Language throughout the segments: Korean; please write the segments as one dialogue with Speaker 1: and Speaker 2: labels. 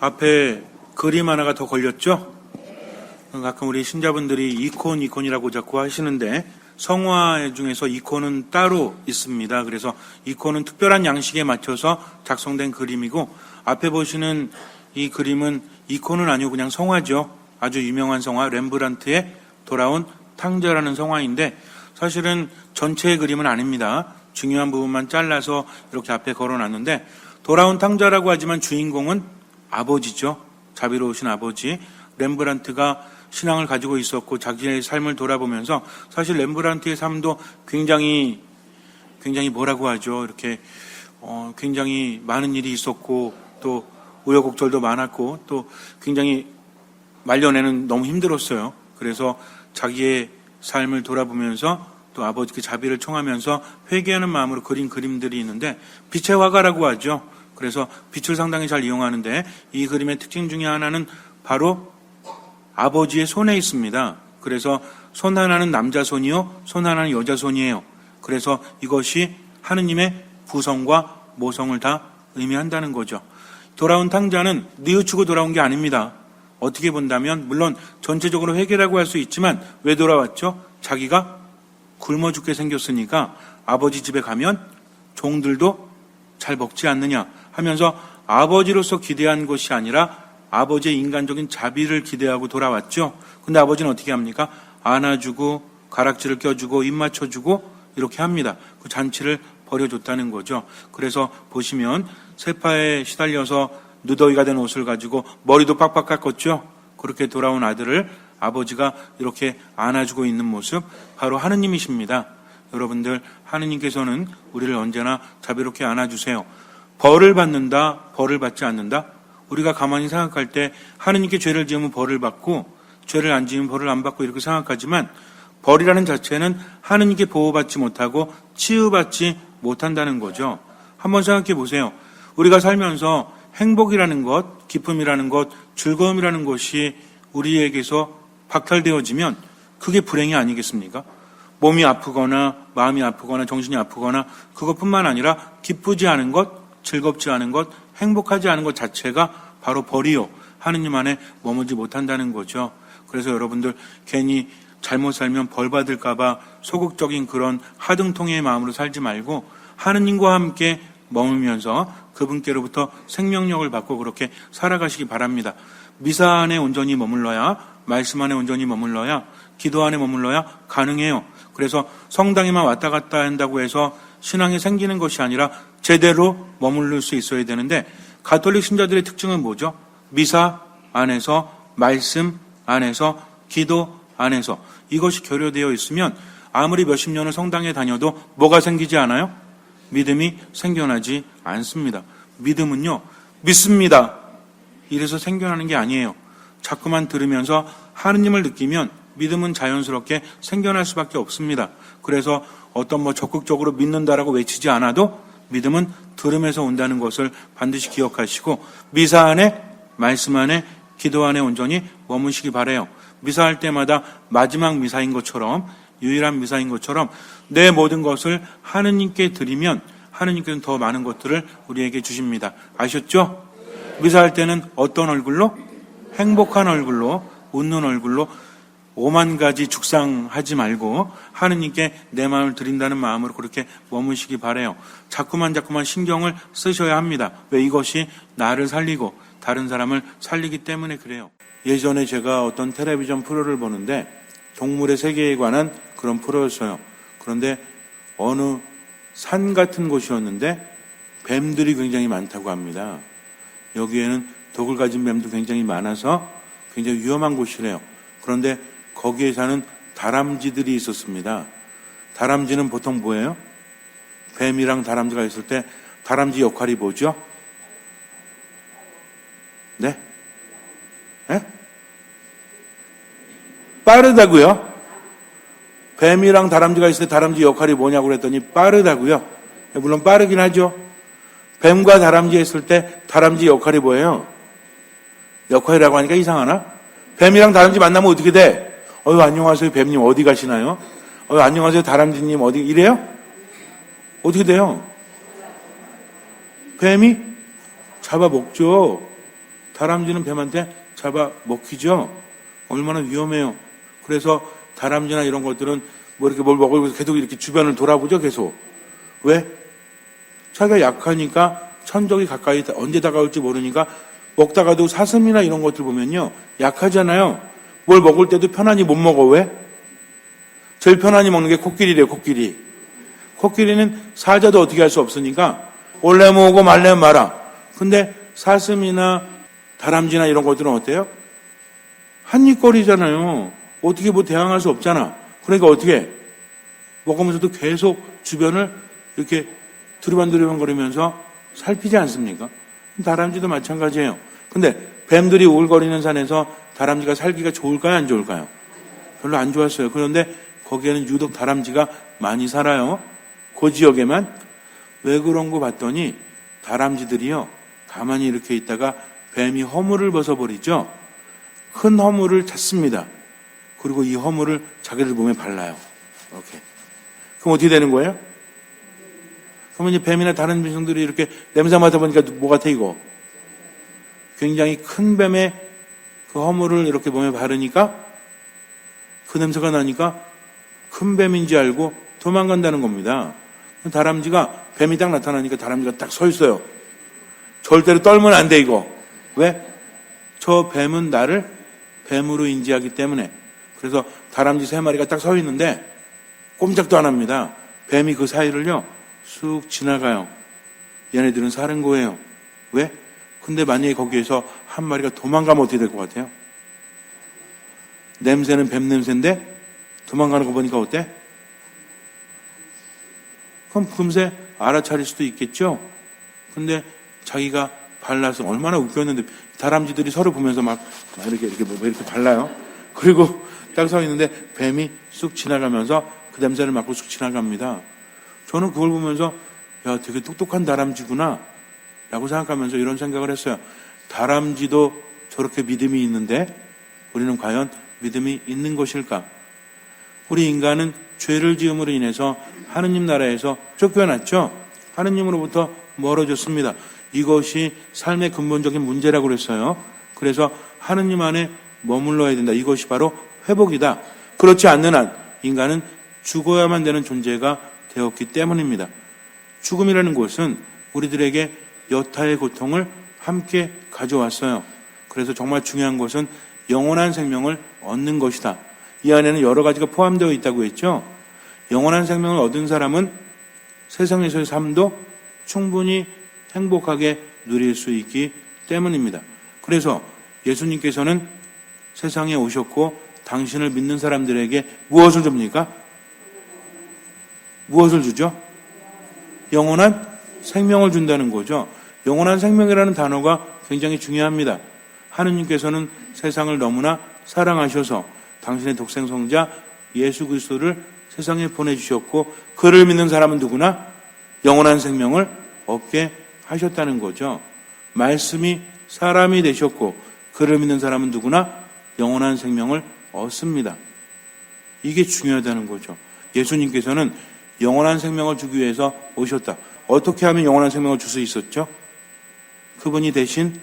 Speaker 1: 앞에 그림 하나가 더 걸렸죠? 가끔 우리 신자분들이 이콘, 이콘이라고 자꾸 하시는데 성화 중에서 이콘은 따로 있습니다. 그래서 이콘은 특별한 양식에 맞춰서 작성된 그림이고 앞에 보시는 이 그림은 이콘은 아니고 그냥 성화죠. 아주 유명한 성화 렘브란트의 돌아온 탕자라는 성화인데 사실은 전체의 그림은 아닙니다. 중요한 부분만 잘라서 이렇게 앞에 걸어놨는데 돌아온 탕자라고 하지만 주인공은 아버지죠. 자비로우신 아버지. 렘브란트가 신앙을 가지고 있었고 자기의 삶을 돌아보면서 사실 렘브란트의 삶도 굉장히 굉장히 뭐라고 하죠. 이렇게 어, 굉장히 많은 일이 있었고 또 우여곡절도 많았고 또 굉장히 말년에는 너무 힘들었어요. 그래서 자기의 삶을 돌아보면서 또 아버지께 자비를 청하면서 회개하는 마음으로 그린 그림들이 있는데 빛의 화가라고 하죠. 그래서 빛을 상당히 잘 이용하는데 이 그림의 특징 중에 하나는 바로 아버지의 손에 있습니다. 그래서 손 하나는 남자 손이요, 손 하나는 여자 손이에요. 그래서 이것이 하느님의 부성과 모성을 다 의미한다는 거죠. 돌아온 탕자는 뉘우치고 돌아온 게 아닙니다. 어떻게 본다면 물론 전체적으로 회개라고 할 수 있지만 왜 돌아왔죠? 자기가 굶어 죽게 생겼으니까 아버지 집에 가면 종들도 잘 먹지 않느냐 하면서 아버지로서 기대한 것이 아니라 아버지의 인간적인 자비를 기대하고 돌아왔죠. 근데 아버지는 어떻게 합니까? 안아주고 가락지를 껴주고 입 맞춰주고 이렇게 합니다. 그 잔치를 버려줬다는 거죠. 그래서 보시면 세파에 시달려서 누더기가 된 옷을 가지고 머리도 빡빡 깎았죠. 그렇게 돌아온 아들을 아버지가 이렇게 안아주고 있는 모습 바로 하느님이십니다. 여러분들 하느님께서는 우리를 언제나 자비롭게 안아주세요. 벌을 받는다, 벌을 받지 않는다. 우리가 가만히 생각할 때 하느님께 죄를 지으면 벌을 받고 죄를 안 지으면 벌을 안 받고 이렇게 생각하지만 벌이라는 자체는 하느님께 보호받지 못하고 치유받지 못한다는 거죠. 한번 생각해 보세요. 우리가 살면서 행복이라는 것, 기쁨이라는 것, 즐거움이라는 것이 우리에게서 박탈되어지면 그게 불행이 아니겠습니까? 몸이 아프거나 마음이 아프거나 정신이 아프거나 그것뿐만 아니라 기쁘지 않은 것, 즐겁지 않은 것, 행복하지 않은 것 자체가 바로 벌이요. 하느님 안에 머물지 못한다는 거죠. 그래서 여러분들 괜히 잘못 살면 벌 받을까봐 소극적인 그런 하등통의 마음으로 살지 말고 하느님과 함께 머물면서 그분께로부터 생명력을 받고 그렇게 살아가시기 바랍니다. 미사 안에 온전히 머물러야 말씀 안에 온전히 머물러야 기도 안에 머물러야 가능해요. 그래서 성당에만 왔다 갔다 한다고 해서 신앙이 생기는 것이 아니라 제대로 머무를 수 있어야 되는데 가톨릭 신자들의 특징은 뭐죠? 미사 안에서 말씀 안에서 기도 안에서 이것이 결여되어 있으면 아무리 몇십 년을 성당에 다녀도 뭐가 생기지 않아요? 믿음이 생겨나지 않습니다. 믿음은요, 믿습니다. 이래서 생겨나는 게 아니에요. 자꾸만 들으면서 하느님을 느끼면 믿음은 자연스럽게 생겨날 수밖에 없습니다. 그래서 어떤 뭐 적극적으로 믿는다라고 외치지 않아도 믿음은 들으면서 온다는 것을 반드시 기억하시고 미사 안에 말씀 안에 기도 안에 온전히 머무시기 바래요. 미사할 때마다 마지막 미사인 것처럼 유일한 미사인 것처럼 내 모든 것을 하느님께 드리면 하느님께는 더 많은 것들을 우리에게 주십니다. 아셨죠? 미사할 때는 어떤 얼굴로? 행복한 얼굴로, 웃는 얼굴로 오만 가지 죽상하지 말고 하느님께 내 마음을 드린다는 마음으로 그렇게 머무시기 바래요. 자꾸만 자꾸만 신경을 쓰셔야 합니다. 왜 이것이 나를 살리고 다른 사람을 살리기 때문에 그래요. 예전에 제가 어떤 텔레비전 프로를 보는데 동물의 세계에 관한 그런 프로였어요. 그런데 어느 산 같은 곳이었는데 뱀들이 굉장히 많다고 합니다. 여기에는 독을 가진 뱀도 굉장히 많아서 굉장히 위험한 곳이래요. 그런데 거기에 사는 다람쥐들이 있었습니다. 다람쥐는 보통 뭐예요? 뱀이랑 다람쥐가 있을 때 다람쥐 역할이 뭐죠? 네? 네? 빠르다고요? 뱀이랑 다람쥐가 있을 때 다람쥐 역할이 뭐냐고 그랬더니 빠르다고요? 물론 빠르긴 하죠. 뱀과 다람쥐 했을 때 다람쥐 역할이 뭐예요? 역할이라고 하니까 이상하나? 뱀이랑 다람쥐 만나면 어떻게 돼? 어유 안녕하세요 뱀님 어디 가시나요? 어유 안녕하세요 다람쥐님 어디 이래요? 어떻게 돼요? 뱀이 잡아먹죠. 다람쥐는 뱀한테 잡아 먹히죠. 얼마나 위험해요. 그래서 다람쥐나 이런 것들은 뭐 이렇게 뭘 먹으면서 계속 이렇게 주변을 돌아보죠, 계속. 왜? 자기가 약하니까 천적이 가까이 다- 언제 다가올지 모르니까 먹다가도 사슴이나 이런 것들 보면요. 약하잖아요. 뭘 먹을 때도 편안히 못 먹어. 왜? 제일 편안히 먹는 게 코끼리래요, 코끼리. 코끼리는 사자도 어떻게 할 수 없으니까 올래 모으고 말래 말아. 근데 사슴이나 다람쥐나 이런 것들은 어때요? 한입거리잖아요. 어떻게 뭐 대항할 수 없잖아. 그러니까 어떻게 해? 먹으면서도 계속 주변을 이렇게 두리번두리번 거리면서 살피지 않습니까? 다람쥐도 마찬가지예요. 근데 뱀들이 우글거리는 산에서 다람쥐가 살기가 좋을까요? 안 좋을까요? 별로 안 좋았어요. 그런데 거기에는 유독 다람쥐가 많이 살아요. 그 지역에만. 왜 그런 거 봤더니 다람쥐들이요. 가만히 이렇게 있다가 뱀이 허물을 벗어버리죠. 큰 허물을 찾습니다. 그리고 이 허물을 자기들 몸에 발라요. 오케이. 그럼 어떻게 되는 거예요? 그러면 이제 뱀이나 다른 짐승들이 이렇게 냄새 맡아보니까 뭐 같아, 이거? 굉장히 큰 뱀의 그 허물을 이렇게 몸에 바르니까 그 냄새가 나니까 큰 뱀인지 알고 도망간다는 겁니다. 다람쥐가 뱀이 딱 나타나니까 다람쥐가 딱 서 있어요. 절대로 떨면 안 돼, 이거. 왜? 저 뱀은 나를 뱀으로 인지하기 때문에. 그래서 다람쥐 세 마리가 딱 서 있는데 꼼짝도 안 합니다. 뱀이 그 사이를요, 쑥 지나가요. 얘네들은 사는 거예요. 왜? 근데 만약에 거기에서 한 마리가 도망가면 어떻게 될 것 같아요? 냄새는 뱀 냄새인데 도망가는 거 보니까 어때? 그럼 금세 알아차릴 수도 있겠죠? 근데 자기가 발라서 얼마나 웃겼는데 다람쥐들이 서로 보면서 막, 막 이렇게 이렇게 뭐 이렇게 발라요. 그리고 딱 서 있는데 뱀이 쑥 지나가면서 그 냄새를 맡고 쑥 지나갑니다. 저는 그걸 보면서 야 되게 똑똑한 다람쥐구나 라고 생각하면서 이런 생각을 했어요. 다람쥐도 저렇게 믿음이 있는데 우리는 과연 믿음이 있는 것일까? 우리 인간은 죄를 지음으로 인해서 하느님 나라에서 쫓겨났죠. 하느님으로부터 멀어졌습니다. 이것이 삶의 근본적인 문제라고 그랬어요. 그래서 하느님 안에 머물러야 된다. 이것이 바로 회복이다. 그렇지 않는 한 인간은 죽어야만 되는 존재가 되었기 때문입니다. 죽음이라는 것은 우리들에게 여타의 고통을 함께 가져왔어요. 그래서 정말 중요한 것은 영원한 생명을 얻는 것이다. 이 안에는 여러 가지가 포함되어 있다고 했죠. 영원한 생명을 얻은 사람은 세상에서의 삶도 충분히 행복하게 누릴 수 있기 때문입니다. 그래서 예수님께서는 세상에 오셨고 당신을 믿는 사람들에게 무엇을 줍니까? 무엇을 주죠? 영원한 생명을 준다는 거죠. 영원한 생명이라는 단어가 굉장히 중요합니다. 하느님께서는 세상을 너무나 사랑하셔서 당신의 독생성자 예수 그리스도를 세상에 보내주셨고 그를 믿는 사람은 누구나 영원한 생명을 얻게 하셨다는 거죠. 말씀이 사람이 되셨고 그를 믿는 사람은 누구나 영원한 생명을 얻습니다. 이게 중요하다는 거죠. 예수님께서는 영원한 생명을 주기 위해서 오셨다. 어떻게 하면 영원한 생명을 줄 수 있었죠? 그분이 대신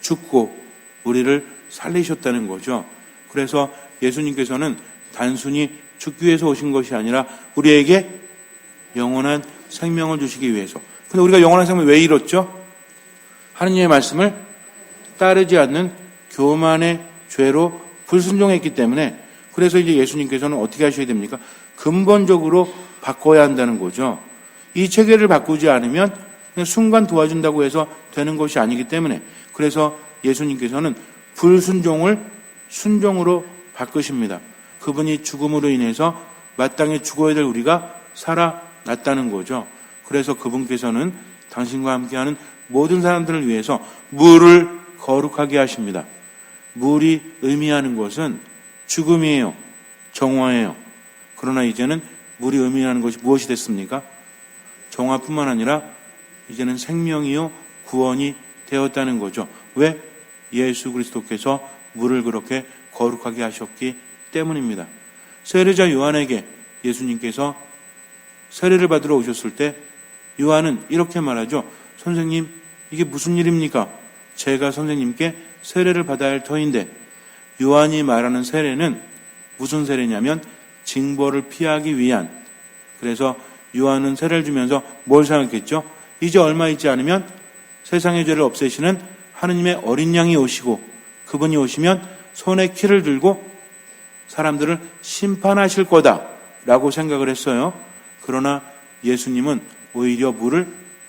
Speaker 1: 죽고 우리를 살리셨다는 거죠. 그래서 예수님께서는 단순히 죽기 위해서 오신 것이 아니라 우리에게 영원한 생명을 주시기 위해서. 근데 우리가 영원한 생명을 왜 잃었죠? 하느님의 말씀을 따르지 않는 교만의 죄로 불순종했기 때문에 그래서 이제 예수님께서는 어떻게 하셔야 됩니까? 근본적으로 바꿔야 한다는 거죠. 이 체계를 바꾸지 않으면 순간 도와준다고 해서 되는 것이 아니기 때문에 그래서 예수님께서는 불순종을 순종으로 바꾸십니다. 그분이 죽음으로 인해서 마땅히 죽어야 될 우리가 살아났다는 거죠. 그래서 그분께서는 당신과 함께하는 모든 사람들을 위해서 물을 거룩하게 하십니다. 물이 의미하는 것은 죽음이에요. 정화예요. 그러나 이제는 물이 의미하는 것이 무엇이 됐습니까? 정화뿐만 아니라 이제는 생명이요 구원이 되었다는 거죠. 왜? 예수 그리스도께서 물을 그렇게 거룩하게 하셨기 때문입니다. 세례자 요한에게 예수님께서 세례를 받으러 오셨을 때 요한은 이렇게 말하죠. 선생님, 이게 무슨 일입니까? 제가 선생님께 세례를 받아야 할 터인데 요한이 말하는 세례는 무슨 세례냐면 징벌을 피하기 위한 그래서 요한은 세례를 주면서 뭘 생각했죠? 이제 얼마 있지 않으면 세상의 죄를 없애시는 하느님의 어린 양이 오시고 그분이 오시면 손에 키를 들고 사람들을 심판하실 거다라고 생각을 했어요. 그러나 예수님은 오히려 물을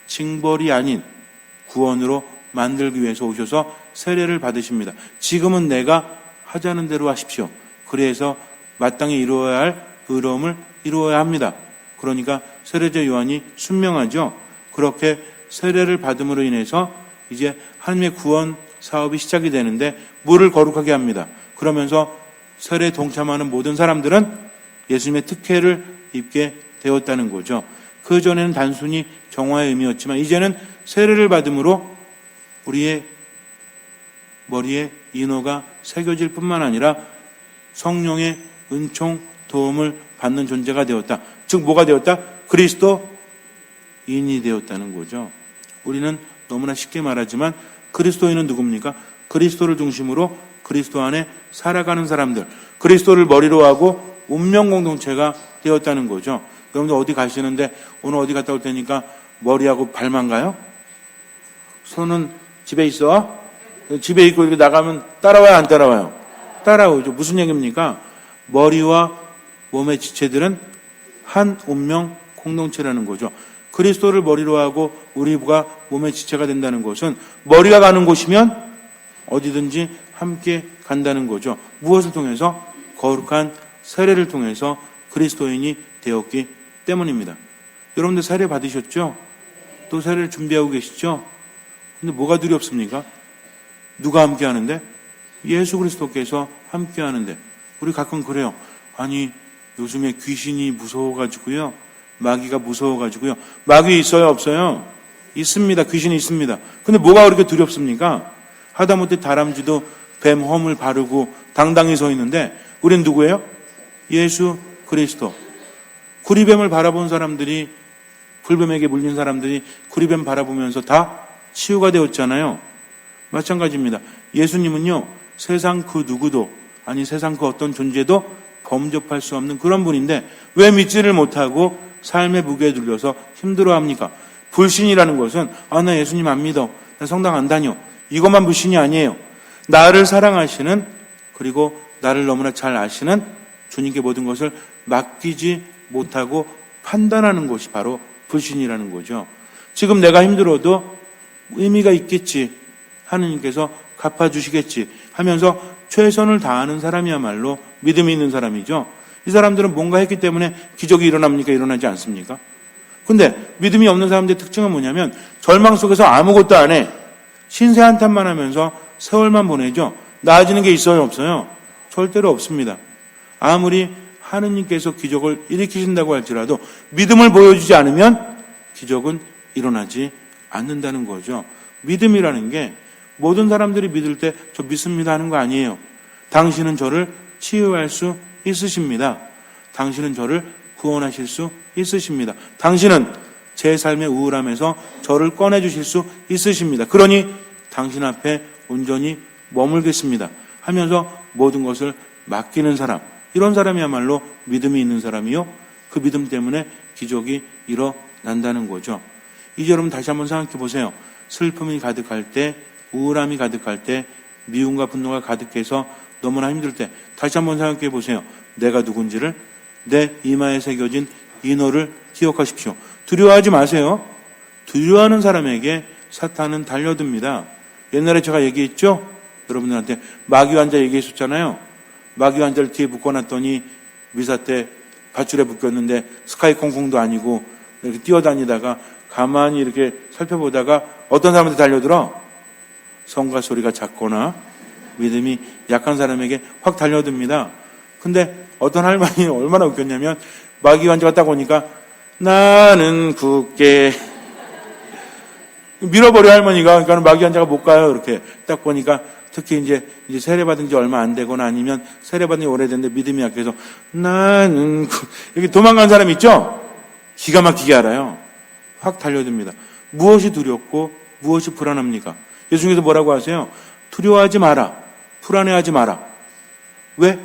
Speaker 1: 징벌이 아닌 구원으로 만들기 위해서 오셔서 세례를 받으십니다. 지금은 내가 하자는 대로 하십시오. 그래서 마땅히 이루어야 할 의로움을 이루어야 합니다. 그러니까 세례자 요한이 순명하죠. 그렇게 세례를 받음으로 인해서 이제 하나님의 구원 사업이 시작이 되는데 물을 거룩하게 합니다. 그러면서 세례에 동참하는 모든 사람들은 예수님의 특혜를 입게 되었다는 거죠. 그 전에는 단순히 정화의 의미였지만 이제는 세례를 받음으로 우리의 머리에 인호가 새겨질 뿐만 아니라 성령의 은총 도움을 받는 존재가 되었다. 즉 뭐가 되었다? 그리스도 인이 되었다는 거죠. 우리는 너무나 쉽게 말하지만 그리스도인은 누굽니까? 그리스도를 중심으로 그리스도 안에 살아가는 사람들, 그리스도를 머리로 하고 운명 공동체가 되었다는 거죠. 여러분들 어디 가시는데 오늘 어디 갔다 올 테니까 머리하고 발만 가요? 손은 집에 있어? 집에 있고 이렇게 나가면 따라와요, 안 따라와요? 따라오죠. 무슨 얘기입니까? 머리와 몸의 지체들은 한 운명 공동체라는 거죠. 그리스도를 머리로 하고 우리가 몸의 지체가 된다는 것은 머리가 가는 곳이면 어디든지 함께 간다는 거죠. 무엇을 통해서? 거룩한 세례를 통해서 그리스도인이 되었기 때문입니다. 여러분들 세례 받으셨죠? 또 세례를 준비하고 계시죠? 근데 뭐가 두렵습니까? 누가 함께 하는데? 예수 그리스도께서 함께 하는데. 우리 가끔 그래요. 아니, 요즘에 귀신이 무서워가지고요. 마귀가 무서워가지고요. 마귀 있어요? 없어요? 있습니다. 귀신이 있습니다. 근데 뭐가 그렇게 두렵습니까? 하다못해 다람쥐도 뱀 험을 바르고 당당히 서 있는데, 우린 누구예요? 예수 그리스도. 구리뱀을 바라본 사람들이, 불뱀에게 물린 사람들이 구리뱀 바라보면서 다 치유가 되었잖아요. 마찬가지입니다. 예수님은요, 세상 그 누구도, 아니 세상 그 어떤 존재도 범접할 수 없는 그런 분인데, 왜 믿지를 못하고 삶의 무게에 눌려서 힘들어 합니까? 불신이라는 것은, 아, 나 예수님 안 믿어. 나 성당 안 다녀. 이것만 불신이 아니에요. 나를 사랑하시는, 그리고 나를 너무나 잘 아시는 주님께 모든 것을 맡기지 못하고 판단하는 것이 바로 불신이라는 거죠. 지금 내가 힘들어도 의미가 있겠지. 하느님께서 갚아주시겠지. 하면서 최선을 다하는 사람이야말로 믿음이 있는 사람이죠. 이 사람들은 뭔가 했기 때문에 기적이 일어납니까? 일어나지 않습니까? 근데 믿음이 없는 사람들의 특징은 뭐냐면 절망 속에서 아무것도 안 해. 신세 한탄만 하면서 세월만 보내죠. 나아지는 게 있어요? 없어요? 절대로 없습니다. 아무리 하느님께서 기적을 일으키신다고 할지라도 믿음을 보여주지 않으면 기적은 일어나지 않는다는 거죠. 믿음이라는 게 모든 사람들이 믿을 때 저 믿습니다 하는 거 아니에요. 당신은 저를 치유할 수 있으십니다. 당신은 저를 구원하실 수 있으십니다. 당신은 제 삶의 우울함에서 저를 꺼내주실 수 있으십니다. 그러니 당신 앞에 온전히 머물겠습니다. 하면서 모든 것을 맡기는 사람. 이런 사람이야말로 믿음이 있는 사람이요. 그 믿음 때문에 기적이 일어난다는 거죠. 이제 여러분 다시 한번 생각해 보세요. 슬픔이 가득할 때, 우울함이 가득할 때, 미움과 분노가 가득해서 너무나 힘들 때, 다시 한번 생각해 보세요. 내가 누군지를 내 이마에 새겨진 인호를 기억하십시오. 두려워하지 마세요. 두려워하는 사람에게 사탄은 달려듭니다. 옛날에 제가 얘기했죠? 여러분들한테 마귀 환자 얘기했었잖아요. 마귀 환자를 뒤에 묶어놨더니 미사 때 밧줄에 묶였는데 스카이 콩콩도 아니고 이렇게 뛰어다니다가 가만히 이렇게 살펴보다가 어떤 사람한테 달려들어? 성과 소리가 작거나 믿음이 약한 사람에게 확 달려듭니다. 근데 어떤 할머니 얼마나 웃겼냐면 마귀 환자가 딱 오니까 나는 굳게 밀어버려 할머니가 그러니까 마귀 환자가 못 가요 이렇게 딱 보니까 특히 이제 이제 세례 받은 지 얼마 안 되거나 아니면 세례 받은 지 오래됐는데 믿음이 약해서 나는 굳- 이렇게 도망간 사람 있죠 기가 막히게 알아요 확 달려듭니다 무엇이 두렵고 무엇이 불안합니까 예수님께서 뭐라고 하세요? 두려워하지 마라. 불안해하지 마라. 왜?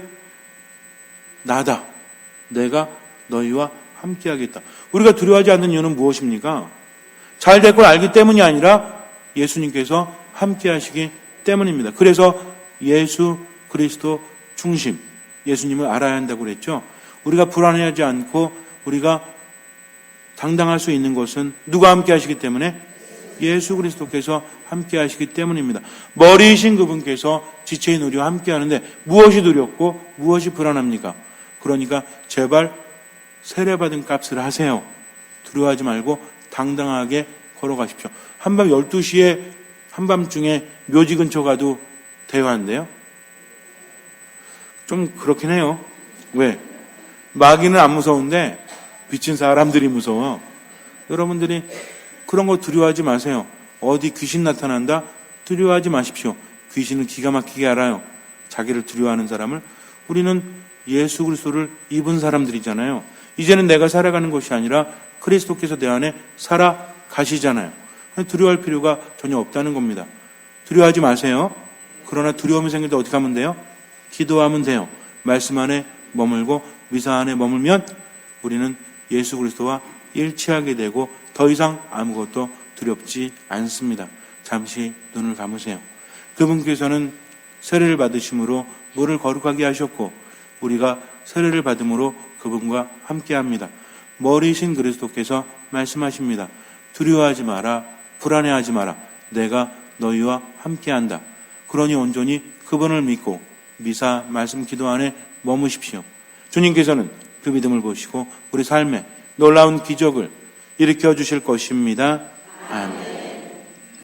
Speaker 1: 나다. 내가 너희와 함께하겠다. 우리가 두려워하지 않는 이유는 무엇입니까? 잘 될 걸 알기 때문이 아니라 예수님께서 함께하시기 때문입니다. 그래서 예수 그리스도 중심, 예수님을 알아야 한다고 그랬죠. 우리가 불안해하지 않고 우리가 당당할 수 있는 것은 누가 함께 하시기 때문에 예수 그리스도께서 함께 하시기 때문입니다. 머리이신 그분께서 지체인 우리와 함께 하는데 무엇이 두렵고 무엇이 불안합니까? 그러니까 제발 세례받은 값을 하세요. 두려워하지 말고 당당하게 걸어가십시오. 한밤 12시에 한밤중에 묘지 근처 가도 대화인데요. 좀 그렇긴 해요. 왜? 마귀는 안 무서운데 미친 사람들이 무서워. 여러분들이 그런 거 두려워하지 마세요. 어디 귀신 나타난다? 두려워하지 마십시오. 귀신은 기가 막히게 알아요. 자기를 두려워하는 사람을. 우리는 예수 그리스도를 입은 사람들이잖아요. 이제는 내가 살아가는 것이 아니라 그리스도께서 내 안에 살아가시잖아요. 두려워할 필요가 전혀 없다는 겁니다. 두려워하지 마세요. 그러나 두려움이 생길 때 어떻게 하면 돼요? 기도하면 돼요. 말씀 안에 머물고 미사 안에 머물면 우리는 예수 그리스도와 일치하게 되고 더 이상 아무것도 두렵지 않습니다. 잠시 눈을 감으세요. 그분께서는 세례를 받으심으로 물을 거룩하게 하셨고 우리가 세례를 받음으로 그분과 함께합니다. 머리신 그리스도께서 말씀하십니다. 두려워하지 마라. 불안해하지 마라. 내가 너희와 함께한다. 그러니 온전히 그분을 믿고 미사 말씀 기도 안에 머무십시오. 주님께서는 그 믿음을 보시고 우리 삶에 놀라운 기적을 일으켜 주실 것입니다. 아멘.